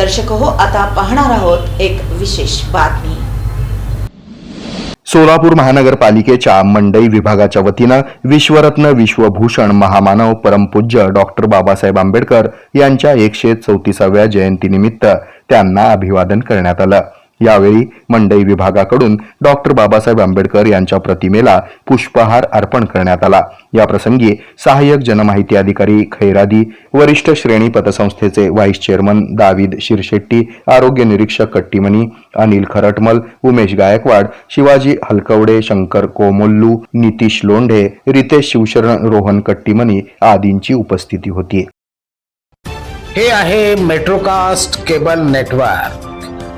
दर्शक हो आता पाहणार आहोत एक विशेष बातमी. सोलापूर महानगरपालिकेच्या मंडई विभागाच्या वतीनं विश्वरत्न विश्वभूषण महामानव परमपूज्य डॉक्टर बाबासाहेब आंबेडकर यांच्या एकशे चौतीसाव्या जयंतीनिमित्त त्यांना अभिवादन करण्यात आलं. यावेळी मंडई विभागाकडून डॉक्टर बाबासाहेब आंबेडकर यांच्या प्रतिमेला पुष्पहार अर्पण करण्यात आला. या प्रसंगी सहाय्यक जनमाहिती अधिकारी खैरादी वरिष्ठ श्रेणी पतसंस्थेचे व्हाईस चेअरमन दावीद शिरशेट्टी आरोग्य निरीक्षक कट्टीमणी अनिल खरटमल उमेश गायकवाड शिवाजी हलकवडे शंकर कोमोल्लू नितीश लोंढे रितेश शिवशरण रोहन कट्टीमणी आदींची उपस्थिती होती. हे आहे मेट्रोकास्ट केबल नेटवर्क.